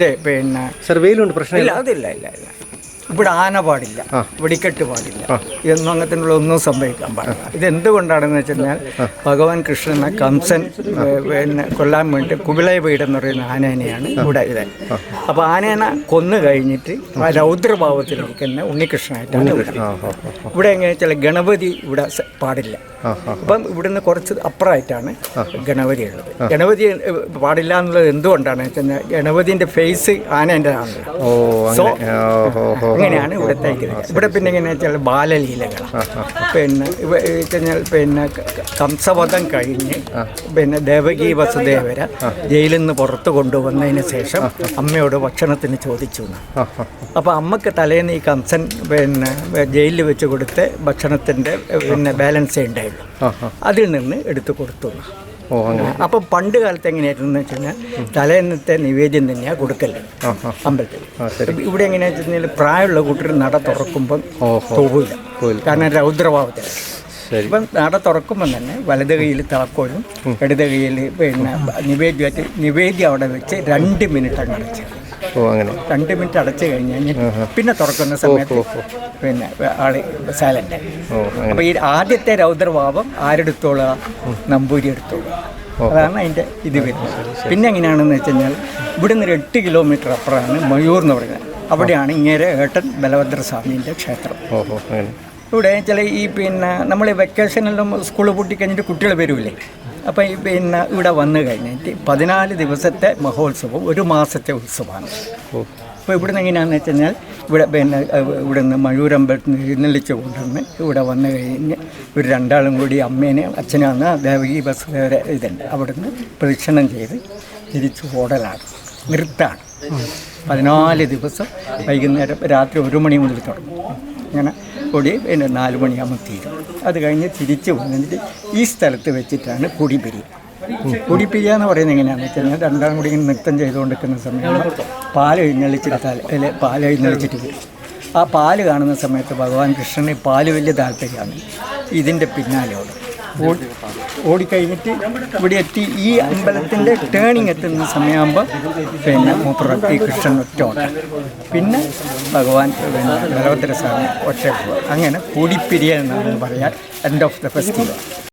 പിന്നെ സർവേയിലുണ്ട് പ്രശ്നമില്ല? ഇല്ല അതില്ല ഇല്ല ഇല്ല. ഇവിടെ ആന പാടില്ല വെടിക്കെട്ട് പാടില്ല. എന്നും അങ്ങനത്തിനുള്ള ഒന്നും സംഭവിക്കാൻ പാടില്ല. ഇത് എന്തുകൊണ്ടാണെന്ന് വെച്ചുകഴിഞ്ഞാൽ ഭഗവാൻ കൃഷ്ണനെ കംസൻ പിന്നെ കൊല്ലാൻ വേണ്ടി കുപിളയപീഠം എന്ന് പറയുന്ന ആനേനെയാണ് ഇവിടെ ഇത് അപ്പോൾ ആനേനെ കൊന്നു കഴിഞ്ഞിട്ട് ആ. രൗദ്രഭാവത്തിലിരിക്കുന്ന ഉണ്ണികൃഷ്ണനായിട്ടാണ് ഇവിടെ ഇവിടെ എങ്ങനെയാ വെച്ചാൽ ഗണപതി ഇവിടെ പാടില്ല. അപ്പം ഇവിടുന്ന് കുറച്ച് അപ്പുറമായിട്ടാണ് ഗണപതി ഉള്ളത്. ഗണപതി പാടില്ല എന്നുള്ളത് എന്തുകൊണ്ടാണ് വെച്ചാൽ ഗണപതിന്റെ ഫേസ് ആനേന്റെ ആണല്ലോ സോ. അങ്ങനെയാണ് ഇവിടുത്തെ ഇവിടെ പിന്നെ എങ്ങനെയാ വെച്ചാൽ ബാലലീലകളാണ് പിന്നെ കഴിഞ്ഞാൽ പിന്നെ കംസവധം കഴിഞ്ഞ് പിന്നെ ദേവകി വസുദേവര ജയിലിൽ നിന്ന് പുറത്തു കൊണ്ടുവന്നതിന് ശേഷം അമ്മയോട് ഭക്ഷണത്തിന് ചോദിച്ചു. അപ്പോൾ അമ്മയ്ക്ക് തലേന്ന് ഈ കംസൻ പിന്നെ ജയിലിൽ വെച്ച് കൊടുത്ത് ഭക്ഷണത്തിന്റെ പിന്നെ ബാലൻസേ ആ. അതിൽ നിന്ന് എടുത്തു കൊടുത്തു. ഓ അങ്ങനെ. അപ്പം പണ്ട് കാലത്ത് എങ്ങനെയായിരുന്നു വെച്ച് കഴിഞ്ഞാൽ തലേന്നത്തെ നിവേദ്യം തന്നെയാണ് കൊടുക്കൽ അമ്പലത്തിൽ. ഇവിടെ എങ്ങനെയാണെന്ന് വെച്ച് കഴിഞ്ഞാൽ പ്രായമുള്ള കൂട്ടർ നട തുറക്കുമ്പം പോകില്ല കാരണം രൗദ്രഭാവത്തിൽ. ഇപ്പം നട തുറക്കുമ്പം തന്നെ വലത് കൈയിൽ തിളക്കോലും ഇടത് കൈയിൽ പിന്നെ നിവേദ്യമായിട്ട് നിവേദ്യം അവിടെ വെച്ച് രണ്ട് മിനിറ്റ് അങ്ങ് ഓ അങ്ങനെ. രണ്ട് മിനിറ്റ് അടച്ചു കഴിഞ്ഞ് കഴിഞ്ഞാൽ പിന്നെ തുറക്കുന്ന സമയത്ത് പിന്നെ ആൾ സൈലന്റ് അപ്പൊ ഈ ആദ്യത്തെ രൗദ്രഭാവം ആരെടുത്തോളുക നമ്പൂരി എടുത്തോളുക അതാണ് അതിന്റെ ഇത് വരുന്നത്. പിന്നെ എങ്ങനെയാണെന്ന് വെച്ച് കഴിഞ്ഞാൽ ഇവിടുന്ന് ഒരു എട്ട് കിലോമീറ്റർ അപ്പുറമാണ് മയൂർ എന്ന് പറയുന്നത്. അവിടെയാണ് ഇങ്ങേരെ ഏട്ടൻ ബലഭദ്രസ്വാമിന്റെ ക്ഷേത്രം. ഇവിടെ ചില ഈ പിന്നെ നമ്മൾ വെക്കേഷനെല്ലാം സ്കൂൾ പൂട്ടി കഴിഞ്ഞിട്ട് കുട്ടികൾ വരൂലേ? അപ്പം ഈ പിന്നെ ഇവിടെ വന്നു കഴിഞ്ഞിട്ട് പതിനാല് ദിവസത്തെ മഹോത്സവം ഒരു മാസത്തെ ഉത്സവമാണ്. അപ്പോൾ ഇവിടെ നിന്ന് എങ്ങനെയാണെന്ന് വെച്ച് കഴിഞ്ഞാൽ ഇവിടെ പിന്നെ ഇവിടെ നിന്ന് മഴൂരമ്പലത്തിൽ നിന്ന് എഴുന്നള്ളിച്ച് കൊണ്ടുവന്ന് ഇവിടെ വന്നു കഴിഞ്ഞ് ഒരു രണ്ടാളും കൂടി അമ്മേനെ അച്ഛനാണ് ദേവകി ബസ് വേറെ ഇതുണ്ട്. അവിടെ നിന്ന് പ്രദക്ഷിണം ചെയ്ത് തിരിച്ച് ഓടലാണ് നൃത്താണ് പതിനാല് ദിവസം വൈകുന്നേരം രാത്രി ഒരു മണി മുതൽ തുടങ്ങും. അങ്ങനെ കൊടി പിന്നെ നാല് മണിയാകുമ്പോൾ തീരും. അത് കഴിഞ്ഞ് തിരിച്ച് വന്നിട്ട് ഈ സ്ഥലത്ത് വെച്ചിട്ടാണ് കുടിപിരി കുടിപ്പിരിയ എന്ന് പറയുന്നത് എങ്ങനെയാണെന്ന് വെച്ച് കഴിഞ്ഞാൽ രണ്ടാം കൂടി ഇങ്ങനെ നൃത്തം ചെയ്തുകൊണ്ടിരിക്കുന്ന സമയത്ത് പാൽ എഴുന്നള്ളിച്ചിട്ട് തല അല്ലെ പാൽ എഴുന്നള്ളിച്ചിട്ട് വരും ആ പാൽ കാണുന്ന സമയത്ത് ഭഗവാൻ കൃഷ്ണന് പാൽ വലിയ താല്പര്യമാണ്. ഇതിന്റെ പിന്നാലെ ഓടും ഓടി ഓടിക്കഴിഞ്ഞിട്ട് ഇവിടെ എത്തി ഈ അമ്പലത്തിന്റെ ടേണിങ് എത്തുന്ന സമയമാകുമ്പോൾ പിന്നെ മൂപ്പുറത്ത് കൃഷ്ണൻ ഒറ്റ ഓട്ടം. പിന്നെ ഭഗവാൻ പിന്നെ സ്വാമി ഒറ്റ അങ്ങനെ കൂടിപ്പിരിയ എന്നാണ് പറയാൻ എൻഡ് ഓഫ് ദ ഫെസ്റ്റിവൽ